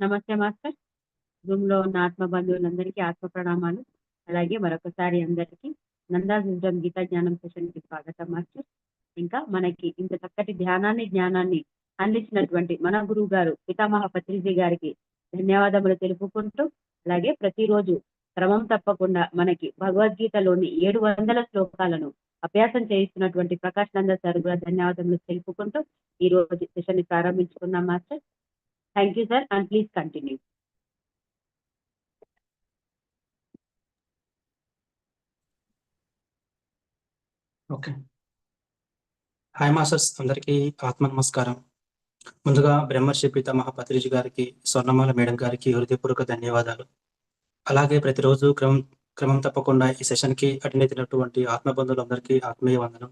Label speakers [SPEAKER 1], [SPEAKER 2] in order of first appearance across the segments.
[SPEAKER 1] నమస్తే మాస్టర్. జూమ్లో ఉన్న ఆత్మ బంధువులందరికీ ఆత్మ ప్రణామాలు. అలాగే మరొకసారి అందరికీ నందా విజ్డమ్ గీతా జ్ఞానం సెషన్కి స్వాగతం మాస్టర్. ఇంకా మనకి ఇంత చక్కటి ధ్యానాన్ని జ్ఞానాన్ని అందించినటువంటి మన గురువు గారు పితామహ పత్రిజీ గారికి ధన్యవాదములు తెలుపుకుంటూ అలాగే ప్రతిరోజు క్రమం తప్పకుండా మనకి భగవద్గీతలోని ఏడు వందల శ్లోకాలను అభ్యాసం చేయిస్తున్నటువంటి ప్రకాష్ నంద సార్ కూడా ధన్యవాదములు తెలుపుకుంటూ ఈ రోజు సెషన్ని ప్రారంభించుకున్నాం master. Thank you sir and please continue
[SPEAKER 2] okay hi masters అందరికీ ఆత్మ నమస్కారం ముందుగా బ్రహ్మర్షి పిత పత్రిజీ గారికి స్వర్ణమాల మేడం గారికి హృదయపూర్వక ధన్యవాదాలు. అలాగే ప్రతిరోజు క్రమం క్రమం తప్పకుండా ఈ సెషన్కి అటెండ్ అవుతున్నటువంటి ఆత్మబంధువులందరికీ ఆత్మీయ వందనం.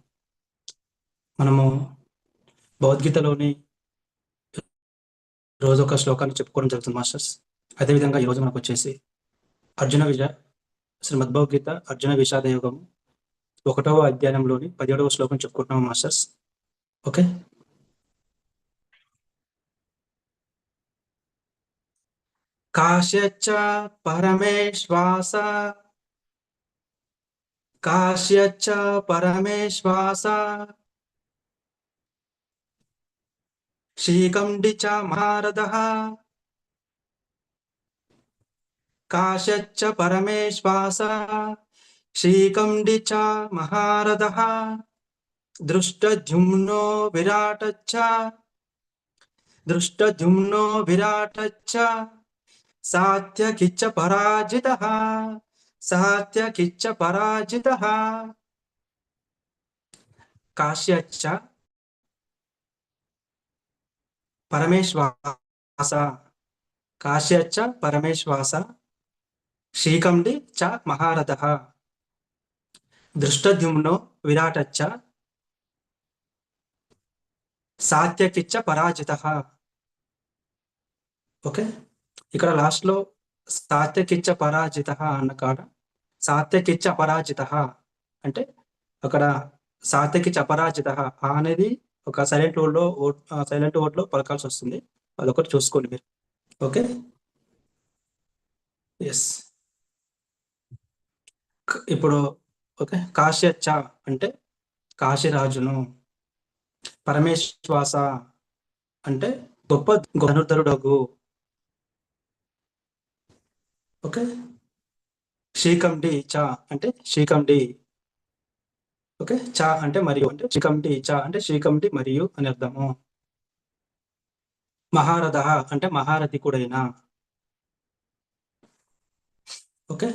[SPEAKER 2] మనము భగవద్గీతలోని రోజు ఒక శ్లోకాన్ని చెప్పుకోవడం జరుగుతుంది మాస్టర్స్. అదేవిధంగా ఈరోజు మనకు వచ్చేసి అర్జున విజయ శ్రీమద్ భగవద్గీత అర్జున విషాద యోగము ఒకటవ అధ్యాయంలోని పదిహేడవ శ్లోకం చెప్పుకుంటున్నాం మాస్టర్స్. ఓకే? కాశ్యచ్చ పరమేశ్వాస కాశ్యచ్చ పరమేశ్వాస శ్రీకండి చ మహారథ కాశ్యచ్చ పరమేశ్వాస శ్రీకండి చ మహారథ దృష్టద్యుమ్నో విరాటచ్చ దృష్టద్యుమ్నో విరాటచ్చ సాత్యకిచ్చ పరాజిత సాత్యకిచ్చ పరాజిత కాశ్యచ్చ పరమేశ్వాస కాశ్యచ్చ పరమేశ్వాస శ్రీకండి చ మహారథ దృష్టద్యుమ్నో విరాటచ్చ సాత్యకిచ్చ పరాజిత ఓకే ఇక్కడ లాస్ట్లో సాత్యకిచ్చ పరాజిత అన్న కాడ సాత్యకిచ్చ అపరాజిత అంటే అక్కడ సాత్యకిచ్చ అపరాజిత అనేది ఒక సైలెంట్ వర్డ్లో సైలెంట్ ఓట్లో లో పలకాల్సి వస్తుంది. అదొకటి చూసుకోండి మీరు. ఓకే? ఎస్ ఇప్పుడు ఓకే? కాశ్యచ్చ అంటే కాశీరాజును పరమేశ్వాస అంటే గొప్ప ధనుర్ధరుడగు. ఓకే? శ్రీకండి చ అంటే శ్రీకండి ఓకే? చ అంటే మరియు అంటే శ్రీకండి చ అంటే శ్రీకమిటి మరియు అని అర్థము. మహారథ అంటే మహారథి కూడైన? ఓకే?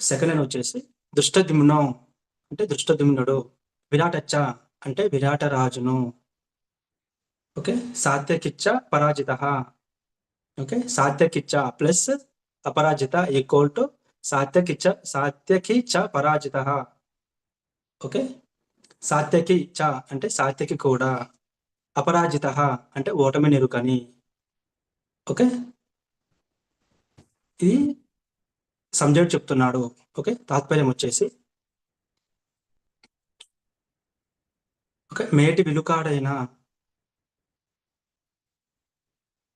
[SPEAKER 2] సెకండ్ అని వచ్చేసి దుష్టదిమ్నం అంటే దుష్టదిమ్నుడు విరాటచ్చ అంటే విరాట రాజును ఓకే? సాత్యకిచ్చ పరాజిత. ఓకే? సాత్యకిచ్చ ప్లస్ అపరాజిత ఈక్వల్ టు సాత్యకిచ్చ సాత్యకి చ పరాజిత. ఓకే? సాత్యకి చ అంటే సాత్యకి కూడా అపరాజిత అంటే ఓటమి నిరుకని. ఓకే? ఇది సంజయుడు చెప్తున్నాడు. ఓకే? తాత్పర్యం వచ్చేసి ఓకే? మేటి విలుకాడైన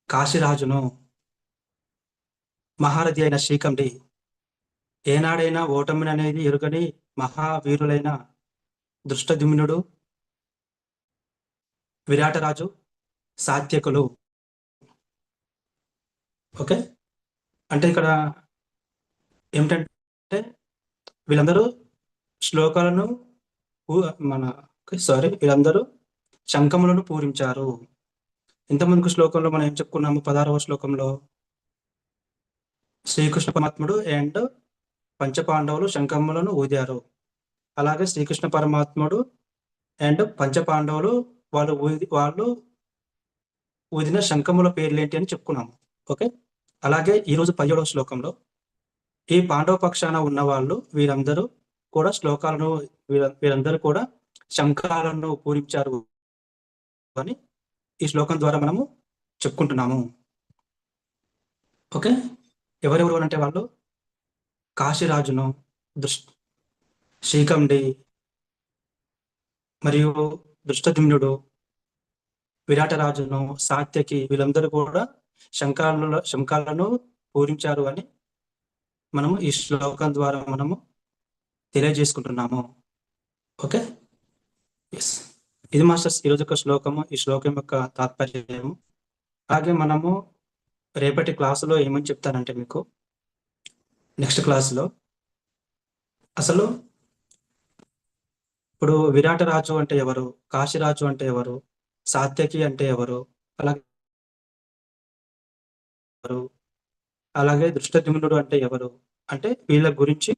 [SPEAKER 2] కాశీరాజును మహారథి అయిన శ్రీకండి ఏనాడైనా ఓటమిని అనేది ఎరుగని మహావీరులైన దృష్టద్యుమ్నుడు విరాటరాజు సాత్యకులు. ఓకే? అంటే ఇక్కడ ఏమిటంటే వీళ్ళందరూ శ్లోకాలను మన సారీ వీళ్ళందరూ శంఖములను పూరించారు. ఇంతమందికి శ్లోకంలో మనం ఏం చెప్పుకున్నాము? పదహారవ శ్లోకంలో శ్రీకృష్ణ పరమాత్ముడు అండ్ పంచపాండవులు శంఖములను ఊదారు. అలాగే శ్రీకృష్ణ పరమాత్ముడు అండ్ పంచపాండవులు వాళ్ళు ఊది వాళ్ళు ఊదిన శంఖముల పేర్లు ఏంటి అని చెప్పుకున్నాము. ఓకే? అలాగే ఈరోజు పదిహేడవ శ్లోకంలో ఈ పాండవ పక్షాన ఉన్న వాళ్ళు వీరందరూ కూడా శ్లోకాలను వీరందరూ కూడా శంఖాలను పూరించారు అని ఈ శ్లోకం ద్వారా మనము చెప్పుకుంటున్నాము. ఓకే? ఎవరెవరు అంటే వాళ్ళు కాశీరాజును దృష్టి శ్రీకండి మరియు దృష్టదిమ్నుడు విరాటరాజును సాత్యకి వీళ్ళందరూ కూడా శంఖాలలో శంఖాలను పూరించారు అని మనము ఈ శ్లోకం ద్వారా మనము తెలియజేసుకుంటున్నాము. ఓకే? ఎస్ ఇది మాస్టర్స్ ఈరోజు యొక్క శ్లోకము ఈ శ్లోకం యొక్క తాత్పర్యము. అలాగే మనము రేపటి క్లాసులో ఏమని చెప్తానంటే మీకు నెక్స్ట్ క్లాసులో. అసలు ఇప్పుడు విరాట రాజు అంటే ఎవరు? కాశీరాజు అంటే ఎవరు? సాత్యకి అంటే ఎవరు? అలాగే ఎవరు? అలాగే దృష్టద్యుమ్నుడు అంటే ఎవరు? అంటే వీళ్ళ గురించి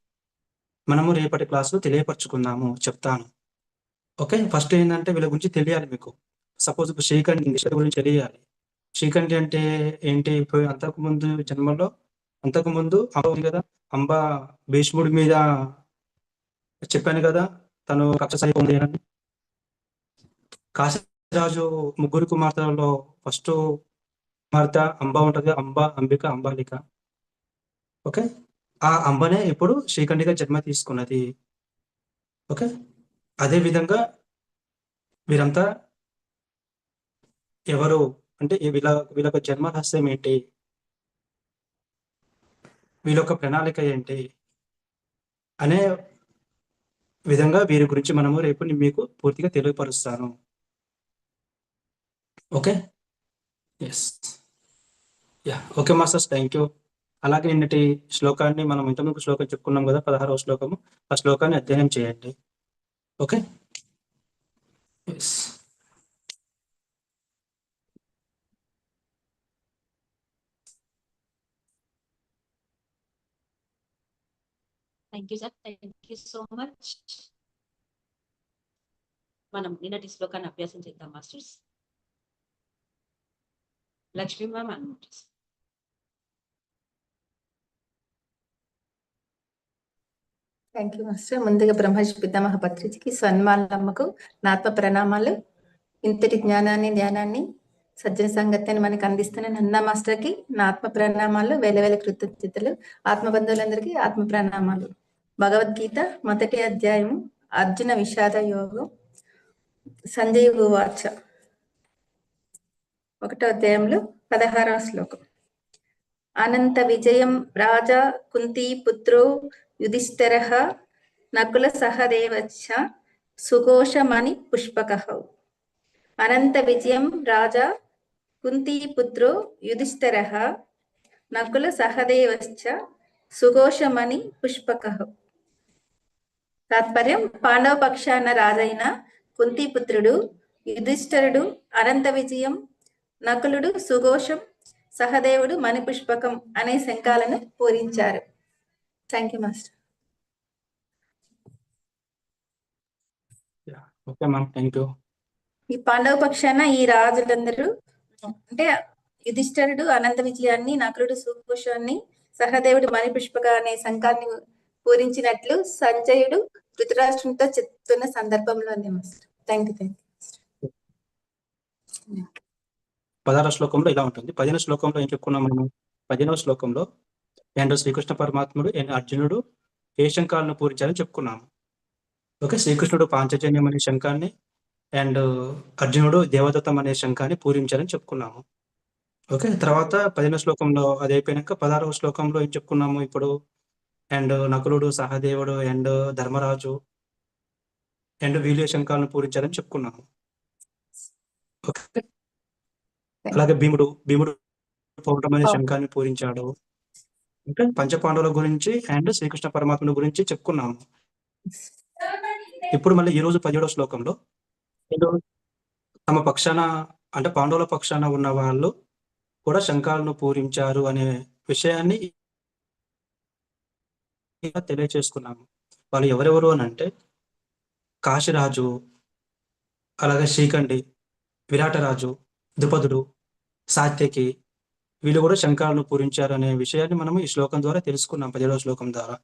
[SPEAKER 2] మనము రేపటి క్లాసులో తెలియపరచుకుందాము చెప్తాను. ఓకే? ఫస్ట్ ఏంటంటే వీళ్ళ గురించి తెలియాలి మీకు. సపోజ్ ఇప్పుడు శ్రీకంఠి దృష్టి గురించి తెలియాలి. శ్రీకంఠి అంటే ఏంటి? ఇప్పుడు అంతకు ముందు జన్మలో అంతకు ముందు అంబ కదా? అంబ భీష్ముడి మీద చెప్పాను కదా? తను కక్ష ఉంది అని కాశీరాజు ముగ్గురు కుమార్తెలలో ఫస్ట్ కుమార్తె అంబ ఉంటుంది. అంబ అంబిక అంబాలిక. ఓకే ఆ అంబనే ఇప్పుడు శ్రీకంఠిగా జన్మ తీసుకున్నది. ఓకే అదే విధంగా వీరంతా ఎవరు? అంటే వీళ్ళ వీళ్ళ యొక్క జన్మ రహస్యం ఏంటి? వీళ్ళ యొక్క ప్రణాళిక ఏంటి? అనే విధంగా వీరి గురించి మనము రేపు మీకు పూర్తిగా తెలియపరుస్తాను. Okay yes ya okay masters thank you అలాగే నిన్నటి శ్లోకాన్ని మనం ఇంతకుముందు శ్లోకం చెప్పుకున్నాం కదా పదహారవ శ్లోకము. ఆ శ్లోకాన్ని అధ్యయనం చేయండి. Okay yes
[SPEAKER 1] thank you sir thank you so much మనం నిన్నటి శ్లోకాన్ని అభ్యాసం చేద్దాం మాస్టర్స్. లక్ష్మీ మ్యామ్ అనుకుంటుంది
[SPEAKER 3] థ్యాంక్ యూ మాస్టర్ ముందుగా బ్రహ్మర్షి పితామహ పత్రిజకి సన్మానమ్మకు నాత్మ ప్రణామాలు ఇంతటి జ్ఞానాన్ని ధ్యానాన్ని సజ్జన సంగత్యాన్ని మనకు అందిస్తున్న నంద మాస్టర్కి నా ఆత్మ ప్రణామాలు వేల వేల కృతజ్ఞతలు ఆత్మ బంధువులందరికీ ఆత్మ ప్రణామాలు. భగవద్గీత మొదటి అధ్యాయం అర్జున విషాద యోగం సంజయ్ వాచ ఒకటో అధ్యాయంలో పదహారవ శ్లోకం. అనంత విజయం రాజా కుంతీ పుత్రో యుధిష్ఠర నకుల సహదేవచ్చ సుఘోషమణి పుష్పకహౌ అనంత విజయం రాజా కుంతీపుత్రో యుధిష్ఠర నకుల సహదేవశ్చ సుఘోషమణి పుష్పక. తాత్పర్యం పాండవ పక్షాన రాజైన కుంతీపుత్రుడు యుధిష్ఠరుడు అనంత విజయం నకులుడు సుఘోషం సహదేవుడు మణిపుష్పకం అనే శంఖాలను పూరించారు. Thank you master
[SPEAKER 2] okay ma'am thank you
[SPEAKER 3] ఈ పాండవ పక్షాన ఈ రాజులందరూ అంటే యుధిష్ఠరుడు అనంత విజయాన్ని నకులుడు సుభూషాన్ని సహదేవుడు మణిపుష్పక అనే శంఖాన్ని పూరించినట్లు సంజయుడు ధృతరాష్ట్రంతో చెప్తున్న సందర్భంలో ఉంది master. Thank you thank you
[SPEAKER 2] పదహార శ్లోకంలో ఇలా ఉంటుంది. పదిహేను శ్లోకంలో ఏం చెప్పుకున్నాం మనం? పదిహేనవ శ్లోకంలో అండ్ శ్రీకృష్ణ పరమాత్ముడు అండ్ అర్జునుడు ఏ శంఖాలను పూరించాలని చెప్పుకున్నాము. ఓకే శ్రీకృష్ణుడు పాంచజన్యం అనే శంఖాన్ని అండ్ అర్జునుడు దేవదత్తం అనే శంఖాన్ని పూరించారని చెప్పుకున్నాము. ఓకే తర్వాత పదిహేను శ్లోకంలో అది అయిపోయినాక పదహారవ శ్లోకంలో ఏం చెప్పుకున్నాము ఇప్పుడు? అండ్ నకులుడు సహదేవుడు అండ్ ధర్మరాజు అండ్ ఏ శంఖాలను పూరించారని చెప్పుకున్నాము. ఓకే. అలాగే భీముడు భీముడు పౌర్ణమి అనే
[SPEAKER 3] అవును.
[SPEAKER 2] శంఖాన్ని పూరించాడు. ఇంకా పంచపాండవుల గురించి అండ్ శ్రీకృష్ణ పరమాత్ముల గురించి చెప్పుకున్నాము. ఇప్పుడు మళ్ళీ ఈ రోజు పదిహేడో శ్లోకంలో తమ పక్షాన అంటే పాండవుల పక్షాన ఉన్న వాళ్ళు కూడా శంఖాలను పూరించారు అనే విషయాన్ని తెలియచేసుకున్నాము. వాళ్ళు ఎవరెవరు అని అంటే కాశీరాజు అలాగే శ్రీకండి విరాటరాజు ద్రుపదుడు సాత్యకి వీళ్ళు కూడా శంఖాలను పూరించారు అనే విషయాన్ని మనం ఈ శ్లోకం ద్వారా తెలుసుకున్నాం పదిహేడవ శ్లోకం ద్వారా.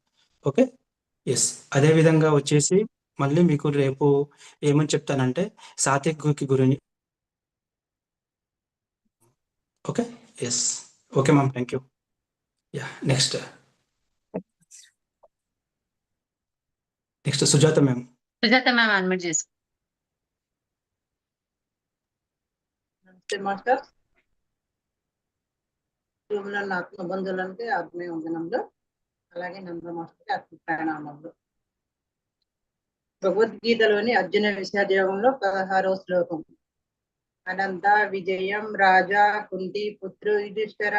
[SPEAKER 2] ఓకే? ఎస్ అదే విధంగా వచ్చేసి మళ్ళీ మీకు రేపు ఏమని చెప్తానంటే సాత్వికి గురించి okay? Yes okay ma'am thank you ya next next Sujata ma'am
[SPEAKER 4] Sujata ma'am admit చేసుకో
[SPEAKER 5] నమస్తే మాస్టర్ ఆత్మబంధువులకి ఆత్మీయ వందనంలో అలాగే నందమాస్టర్కి ఆత్మ ప్రణామంలో భగవద్గీతలోని అర్జున విషాదయోగంలో పదహారో శ్లోకం. అనంత విజయం రాజా కుంతి పుత్రు యుధిష్ఠర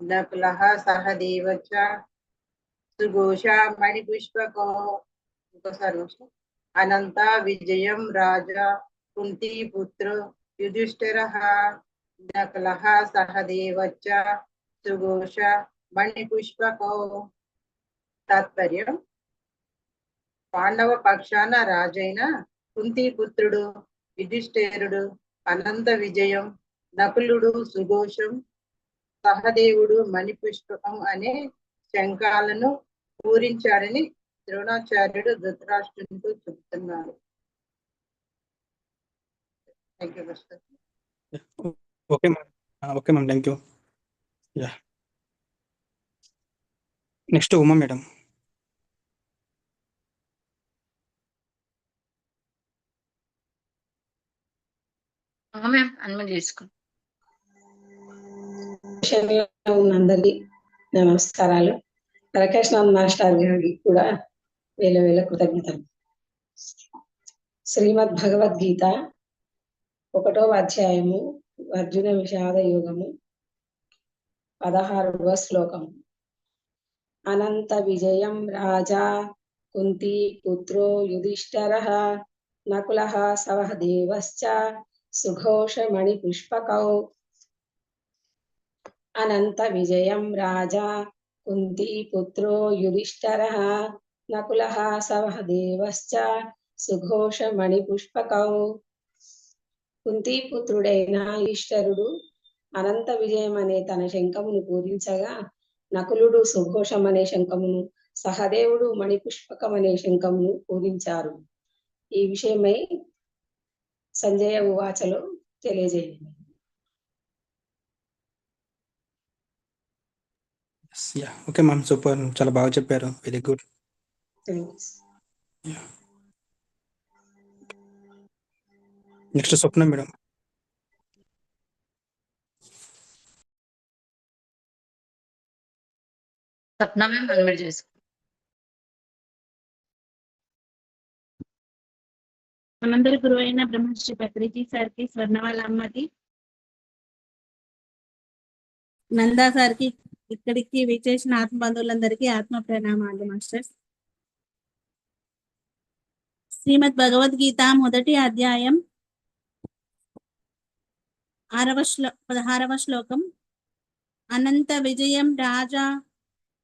[SPEAKER 5] నకుల సహదేవచ సుఘోష మణిపుష్పకో. ఇంకోసారి అనంత విజయం రాజా కుంతి పుత్రు యుధిష్ఠర నకుల సహదేవచ సుఘోష మణిపుష్పకో. తాత్పర్యం పాండవ పక్షాన రాజైన కుంతిపుత్రుడు పుత్రుడు అనంత విజయం నకులుడు సుఘోషం సహదేవుడు మణిపుష్పకం అనే శంఖాలను పూరించాడని ద్రోణాచార్యుడు ధృతరాష్ట్రునితో చెబుతున్నారు.
[SPEAKER 2] Okay ma'am okay ma'am thank you ya next Uma madam
[SPEAKER 4] ma'am unmute
[SPEAKER 6] ఉన్న అందరికీ నమస్కారాలు. రకేష్నాథ్ మాస్టర్ గారికి కూడా వేల వేల కృతజ్ఞతలు. శ్రీమద్ భగవద్గీత ఒకటో అధ్యాయము అర్జున విషాద యోగము పదహారవ శ్లోకము అనంత విజయం రాజా కుంతి పుత్రో యుధిష్ఠర నకుల సవహదేవశ్చ సుఘోషమణి పుష్పకౌ అనంత విజయం రాజా కుంతి పుత్రో యుధిష్ఠర నకుల సహదేవశ్చ సుఘోషమణి పుష్పకౌ పుత్రుడైన ఈశ్వరుడు అనంత విజయం అనే తన శంఖమును పూరించగా నకులుడు సుఘోషం అనే శంఖమును సహదేవుడు మణిపుష్పకం అనే శంఖమును పూరించారు ఈ విషయమై సంజయ ఉవాచలో తెలియజేయండి.
[SPEAKER 2] యా ఓకే మ్యామ్ సూపర్ చాలా బాగా చెప్పారు. Very good next Swapna madam.
[SPEAKER 4] Swapna ma'am unmute చేసుకోండి
[SPEAKER 7] మనందరి గురువు అయిన బ్రహ్మశ్రీ పత్రిజీ సార్కి స్వర్ణవాళ్ళ అమ్మకి నందా సార్కి ఇక్కడికి విచేసిన ఆత్మ బంధువులందరికీ ఆత్మ ప్రణామాలు మాస్టర్స్ శ్రీమద్ భగవద్గీత మొదటి అధ్యాయం ఆరవ శ్లో పదహారవ శ్లోకం. అనంత విజయం రాజా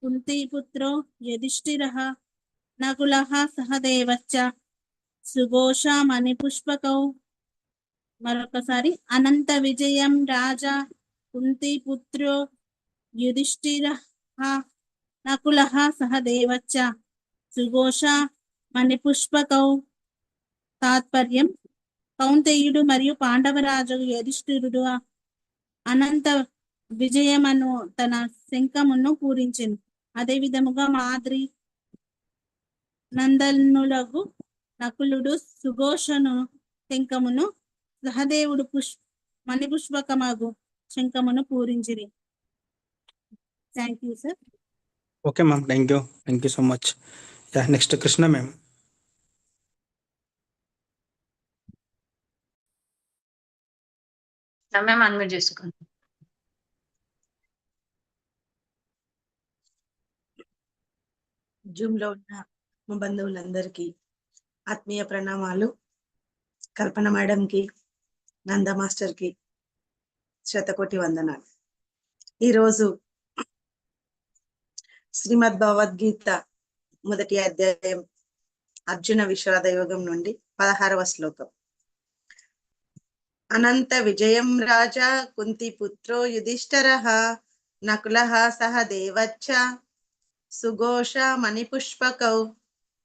[SPEAKER 7] కుంతిపుత్రో యుధిష్ఠిర నకుల సహదేవచ్చ సుఘోష మణిపుష్పకౌ మరొకసారి అనంత విజయం రాజా కుంతి పుత్రో యుధిష్ఠిర నకుల సహదేవచ్చ సుఘోష మణిపుష్పకౌ తాత్పర్యం కౌంతేయుడు మరియు పాండవరాజు యుధిష్ఠిరుడు అనంత విజయమను తన శంఖమును పూరించెను. అదే విధముగా మాద్రి నందనులకు నకులుడు సుఘోషను శంఖమును సహదేవుడు పుష్ మణిపుష్పకమగు శంఖమును పూరించిరి. Thank you sir
[SPEAKER 2] okay ma'am thank you thank you so much ya next Krishna ma'am
[SPEAKER 4] ma'am unmute చేసుకోండి.
[SPEAKER 8] జూమ్లో ఉన్న మా బంధువులందరికీ ఆత్మీయ ప్రణామాలు. కల్పన మేడం కి నంద మాస్టర్కి శతకోటి వందనాలు. ఈరోజు శ్రీమద్ భగవద్గీత మొదటి అధ్యాయం అర్జున విషాద యోగం నుండి పదహారవ శ్లోకం. అనంత విజయం రాజా కుంతి పుత్రో యుధిష్ఠర నకుల సహ దేవచ్చ సుఘోష మణిపుష్పకౌ.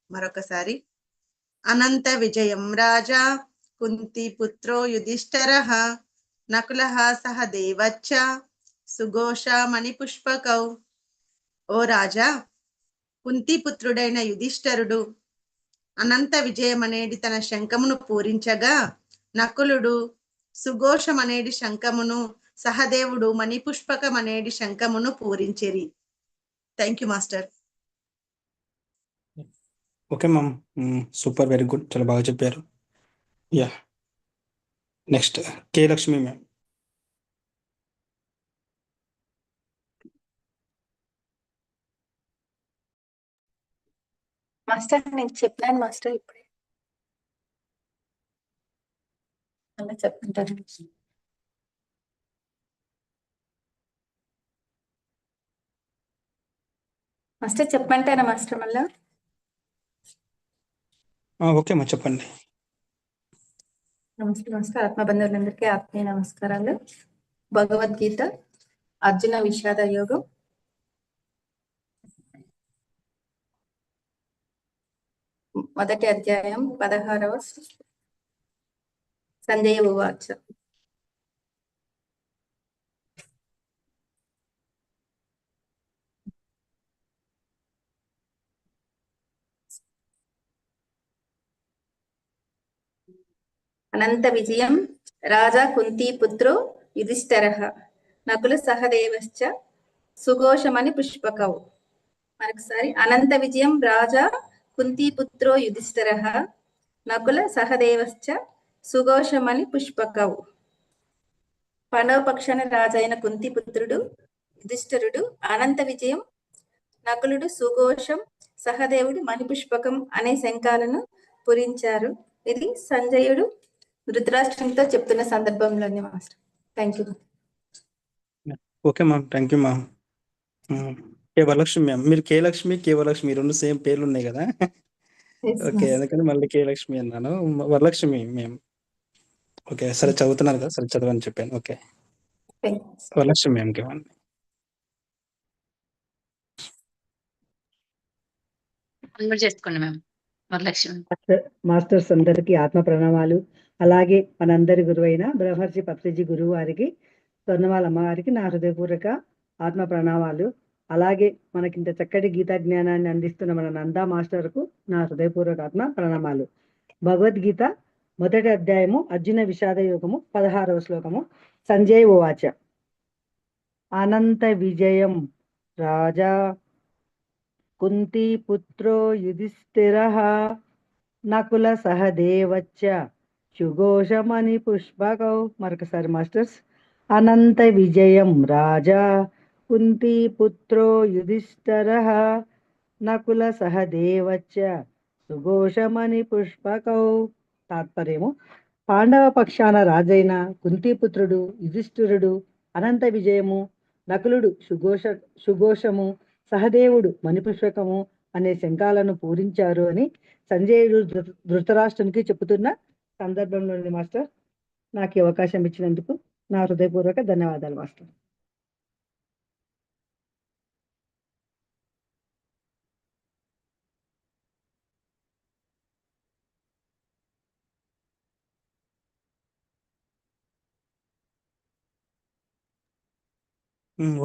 [SPEAKER 8] మరొకసారి అనంత విజయం రాజా. కుంతి పుత్రో యుధిష్ఠర. నకుల సహ దేవచ్చ. సుఘోష మణిపుష్పకౌ. ఓ రాజా కుంతిపుత్రుడైన యుధిష్ఠరుడు అనంత విజయం అనేది తన శంఖమును పూరించగా నకులుడు సుఘోషం అనేది శంఖమును సహదేవుడు మణిపుష్పకమనేటి శంఖమును పూరించిరి. Thank you master
[SPEAKER 2] okay ma'am super very good చాలా బాగా చెప్పారు. Yeah next K Lakshmi ma'am
[SPEAKER 3] master నేను చెప్పాను మాస్టర్ ఇప్పుడే. అలా చెప్తుంటారు మాస్టర్ చెప్పంటారా మాస్టర్ మళ్ళీ?
[SPEAKER 2] ఓకే అమ్మా చెప్పండి.
[SPEAKER 3] నమస్తే నమస్కారం ఆత్మబంధువులందరికీ ఆత్మీయ నమస్కారాలు. భగవద్గీత అర్జున విషాద యోగం. మొదటి అధ్యాయం పదహారవ శ్లోకం. సంజయ ఉవాచ. అనంత విజయం రాజా కుంతీపుత్రో యుధిష్ఠరః నకుల సహదేవశ్చ సుఘోషమని పుష్పకౌ మరొకసారి అనంత విజయం రాజా కుంతీపుత్రో యుధిష్ఠరః నకుల సహదేవశ్చ సుఘోషమని పుష్పకౌ పాండవపక్షాన రాజైన కుంతిపుత్రుడు యుధిష్ఠరుడు అనంత విజయం నకులుడు సుఘోషం సహదేవుడు మణిపుష్పకం అనే శంఖాలను పురించారు. ఇది సంజయుడు ధృతరాష్ట్రంతో చెప్తున్న సందర్భంలోనే master. Thank you
[SPEAKER 2] okay ma'am thank you ma'am K Varalakshmi ma'am మీరు కే లక్ష్మి కే వరలక్ష్మి రెండు సేమ్ పేర్లు ఉన్నాయి కదా? ఓకే అందుకని మళ్ళీ కే లక్ష్మి అన్నాను. వరలక్ష్మి మేము ఓకే సరే చదువుతున్నారు కదా? సరే చదవని చెప్పాను. ఓకే వరలక్ష్మి మ్యామ్ ఇవ్వండి.
[SPEAKER 4] అన్మ్యూట్ చేసుకోండి మ్యామ్ వరలక్ష్మి.
[SPEAKER 9] మాస్టర్ మాస్టర్స్ అందరికీ ఆత్మ ప్రణామాలు. అలాగే మనందరి గురువైన బ్రహ్మర్షి పత్రిజీ గురువు వారికి స్వర్ణమాల అమ్మవారికి నా హృదయపూర్వక ఆత్మ ప్రణామాలు. అలాగే మనకింత చక్కటి గీతా జ్ఞానాన్ని అందిస్తున్న మన నందా మాస్టర్కు నా హృదయపూర్వక ఆత్మ ప్రణామాలు. భగవద్గీత మొదటి అధ్యాయము అర్జున విషాద యోగము పదహారవ శ్లోకము సంజయ్ ఓవాచ అనంత విజయం రాజా కుంతి పుత్రో యుధిష్ఠిరః నకుల సహదేవచ్చ. సుఘోషమణి పుష్పకౌ మరొకసారి మాస్టర్స్. అనంత విజయం రాజా కుంతి పుత్రో యుధిష్ఠర నకుల సహదేవచ్చ సుఘోషమణి పుష్పకౌ తాత్పర్యము. పాండవ పక్షాన రాజైన కుంతిపుత్రుడు యుధిష్ఠిరుడు అనంత విజయము నకులుడు సుఘోష సుఘోషము సహదేవుడు మణిపుష్పకము అనే శంఖాలను పూరించారు అని సంజయుడు ధృ- ధృతరాష్ట్రునికి చెబుతున్న సందర్భంలోని మాస్టర్ నాకు ఈ అవకాశం ఇచ్చినందుకు నా హృదయపూర్వక ధన్యవాదాలు master.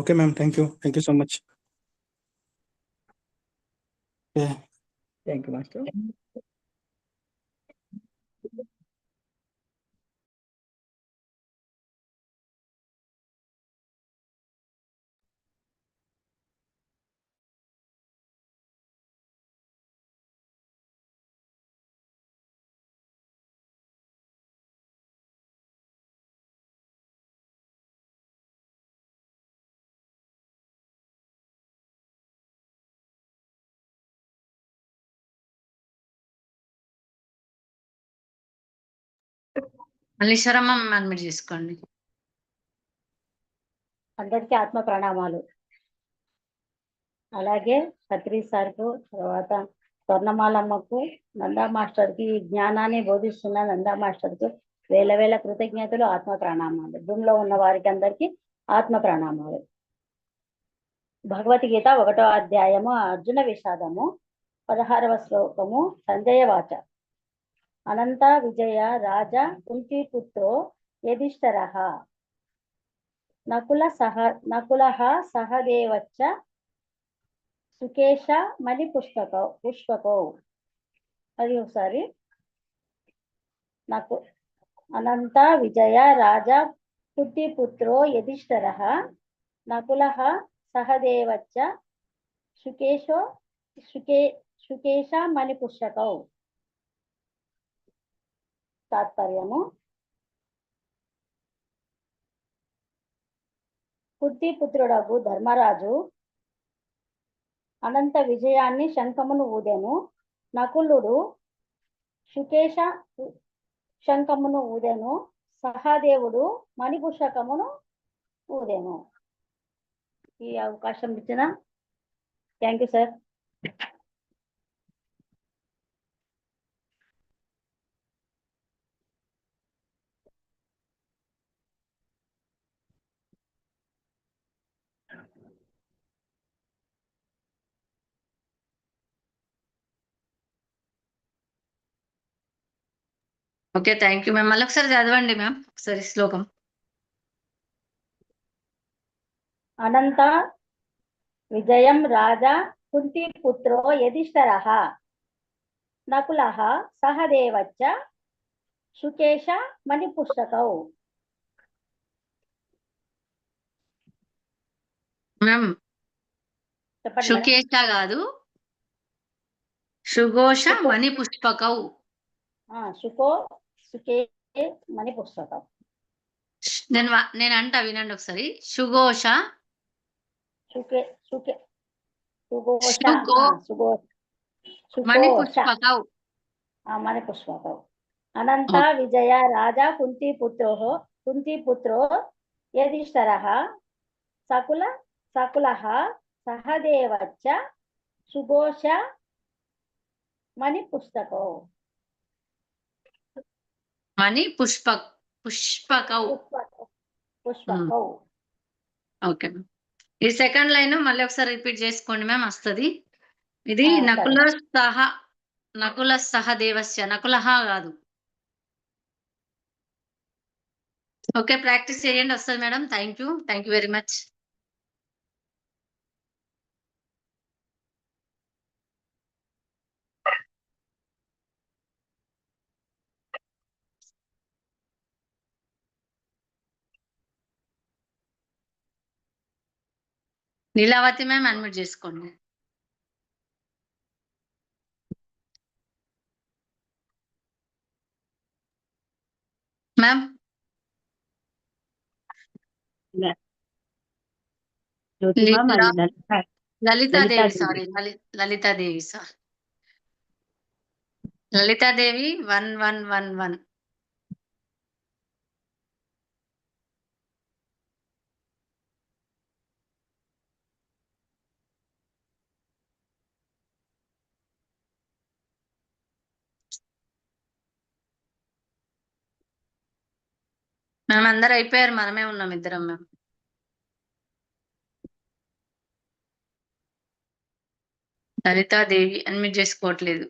[SPEAKER 2] Okay ma'am thank you thank you so much
[SPEAKER 9] thank you master
[SPEAKER 4] చేసుకోండి.
[SPEAKER 10] అందరికీ ఆత్మ ప్రణామాలు. అలాగే ఖత్రి సార్కు తర్వాత స్వర్ణమాలమ్మకు నందా మాస్టర్కి ఈ జ్ఞానాన్ని బోధిస్తున్న నందా మాస్టర్కు వేల వేల కృతజ్ఞతలు ఆత్మ ప్రణామాలు. భూమిలో లో ఉన్న వారికి అందరికీ ఆత్మ ప్రణామాలు. భగవద్గీత ఒకటో అధ్యాయము అర్జున విషాదము పదహారవ శ్లోకము సంజయ వాచ. అనంత విజయ రాజా కుంతిపుత్రో యధిష్ఠరః నకుల సహ నకుల సహదేవచ్చ సుకేశ మణి పుష్పక పుష్పకో అది ఒకసారి నాకు అనంత విజయ రాజా పుత్రో యధిష్ఠరः నకులः సహదేవచ్చ శుకేశో శుకే శుకేశ మణిపుష్యకౌ తాత్పర్యము. పుత్రుడగు ధర్మరాజు అనంత విజయాన్ని శంఖమును ఊదెను. నకులుడు శుకేశ శంఖమును ఊదెను. సహాదేవుడు మణిభూషకమును ఊదెను. ఈ అవకాశం ఇచ్చిన. Thank you sir
[SPEAKER 4] okay thank you ma'am. మళ్ళీ ఒకసారి చదవండి మ్యామ్. ఒకసారి శ్లోకం.
[SPEAKER 10] అనంత విజయం రాజా కుంతిపుత్రో యధిష్ఠరः నకులः సహదేవచ్చ శుకేశ మణిపుస్తకౌ
[SPEAKER 4] మ్యామ్ కాదు సుఘోష మణి పుష్పకౌ
[SPEAKER 10] శుకో శుకే మణిపుస్తకం
[SPEAKER 4] నేను నేను అంటా వినండి ఒకసారి. సుఘోష. మణి పుష్పకౌ
[SPEAKER 10] అనంత విజయ రాజా కుంతిపుత్రో కుంతిపుత్రో యధిష్ఠరः సకుల సకులः సహదేవచ్చ సుఘోష మణిపుస్తకో
[SPEAKER 4] మణి పుష్ప పుష్పకౌ
[SPEAKER 10] పుష్పకౌ
[SPEAKER 4] ఓకే ఈ సెకండ్ లైన్ మళ్ళీ ఒకసారి రిపీట్ చేసుకోండి మ్యామ్ వస్తుంది. ఇది. నకుల సహ నకుల సహదేవస్య నకులహ కాదు. ఓకే ప్రాక్టీస్ చేయండి వస్తుంది madam. Thank you thank you very much. Neelavathi ma'am unmute చేసుకోండి. Ma'am. Lalithadevi. Sorry Lalithadevi sir Lalithadevi one one one one. మేము అందరు అయిపోయారు మనమే ఉన్నాం ఇద్దరం మేము లలితాదేవి అడ్మిట్ చేసుకోవట్లేదు.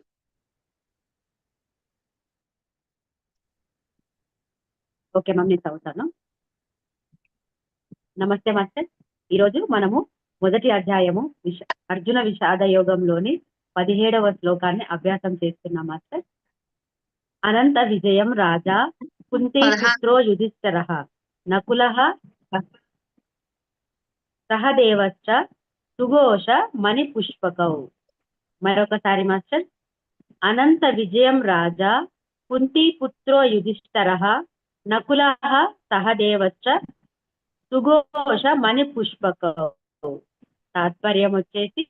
[SPEAKER 1] ఓకే మ్యామ్ నేను చదువుతాను. నమస్తే మాస్టర్. ఈరోజు మనము మొదటి అధ్యాయము విష అర్జున విషాద యోగంలోని పదిహేడవ శ్లోకాన్ని అభ్యాసం చేస్తున్నాం మాస్టర్. అనంత విజయం రాజా కుంతి పుత్రో యుధిష్ఠర. నకుల సహదేవశ్చ సుఘోష మణి పుష్పకౌ మరొకసారి మాస్టర్. అనంత విజయం రాజా కుంతి పుత్రో యుధిష్ఠర. నకుల సహదేవశ్చ సుఘోష మణి పుష్పకౌ తాత్పర్యం వచ్చేసి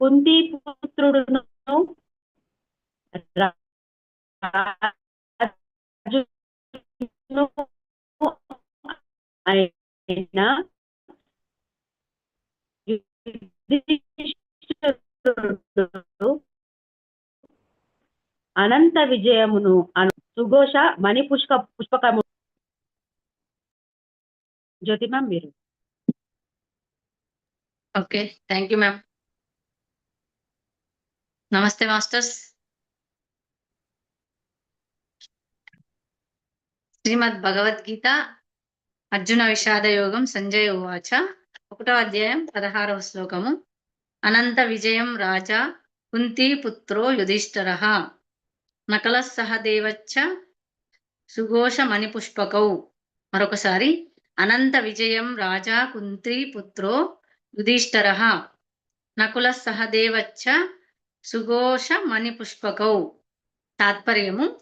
[SPEAKER 1] కుంతి పుత్రుడును ఆయన అనంత విజయమును అను సుఘోష మణి పుష్ప పుష్పకము జ్యోతి మ్యామ్ మీరు.
[SPEAKER 4] Okay thank you ma'am. నమస్తే మాస్టర్స్. శ్రీమద్ భగవద్గీత అర్జున విషాద యోగం సంజయ ఉవాచ. ఒకటో అధ్యాయం పదహారవ శ్లోకము. అనంత విజయం రాజా కుంతి పుత్రో యుధిష్ఠర. నకల సహదేవచ్చ సుఘోష మణిపుష్పకౌ మరొకసారి అనంత విజయం రాజా కుంతీ పుత్రో యుధిష్ఠర. నకుల సహదేవచ్చ సుఘోష మణిపుష్పకౌ తాత్పర్యము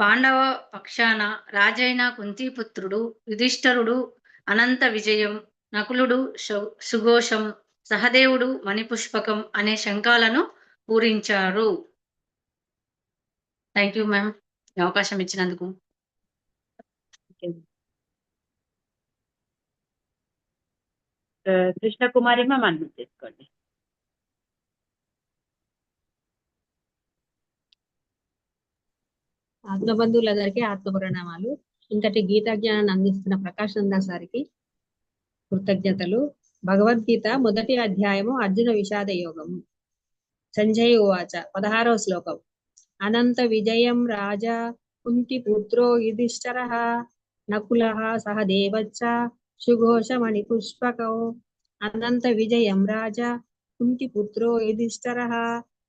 [SPEAKER 4] పాండవ పక్షాన రాజైన కుంతిపుత్రుడు యుధిష్ఠరుడు అనంత విజయం నకులుడు సు- సుఘోషం సహదేవుడు మణిపుష్పకం అనే శంఖాలను పూరించారు. థ్యాంక్ యూ మ్యామ్ అవకాశం ఇచ్చినందుకు.
[SPEAKER 1] Uh, కృష్ణకుమారి మ్యామ్ అన్మ్యూట్ చేసుకోండి.
[SPEAKER 11] ఆత్మబంధువులందరికీ ఆత్మ ప్రణామాలు ఇంతటి గీతా జ్ఞానాన్ని అందిస్తున్న ప్రకాశం నందా సారికి కృతజ్ఞతలు. భగవద్గీత మొదటి అధ్యాయము అర్జున విషాద యోగము. సంజయ్ ఉవాచ పదహారవ శ్లోకం. అనంత విజయం రాజా కుంతి పుత్రో యుధిష్ఠర నకుల సహ దేవచ్చ సుఘోషమణి పుష్పకౌ. అనంత విజయం రాజా కుంతి పుత్రో యుధిష్ఠర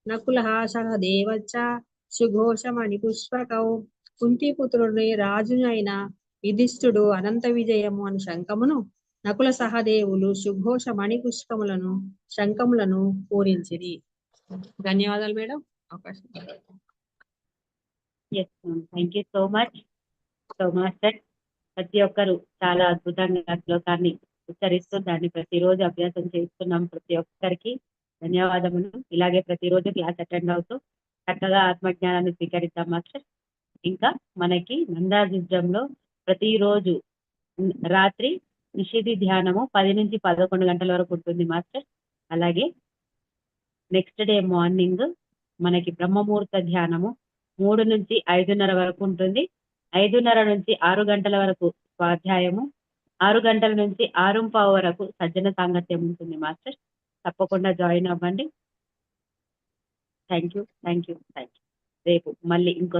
[SPEAKER 11] నకుల సహ దేవచ్చ సుఘోషమణి పుష్పకౌ కుంతిపుత్రుడి రాజునైన యుధిష్ఠుడు అనంత విజయము అని శంఖమును నకుల సహదేవులు సుఘోష మణి పుష్పములను శంఖములను పూరించిరి. ధన్యవాదాలు మేడం. అవకాశం
[SPEAKER 1] yes ma'am thank you so much so master ప్రతి ఒక్కరు చాలా అద్భుతంగా శ్లోకాన్ని ఉచ్చరిస్తూ దాన్ని ప్రతిరోజు అభ్యాసం చేస్తున్నాం ప్రతి ఒక్కరికి. ధన్యవాదములు. ఇలాగే ప్రతిరోజు క్లాస్ అటెండ్ అవుతూ చక్కగా ఆత్మజ్ఞానాన్ని స్వీకరిద్దాం మాస్టర్. ఇంకా మనకి నందాజిద్రంలో ప్రతిరోజు రాత్రి నిషిధి ధ్యానము పది నుంచి పదకొండు గంటల వరకు ఉంటుంది మాస్టర్. అలాగే నెక్స్ట్ డే మార్నింగ్ మనకి బ్రహ్మముహూర్త ధ్యానము మూడు నుంచి ఐదున్నర వరకు ఉంటుంది. ఐదున్నర నుంచి ఆరు గంటల వరకు స్వాధ్యాయము ఆరు గంటల నుంచి ఆరు పావు వరకు సజ్జన సాంగత్యం ఉంటుంది మాస్టర్. తప్పకుండా జాయిన్ అవ్వండి. Thank you thank you thank you రేపు మళ్ళీ ఇంకో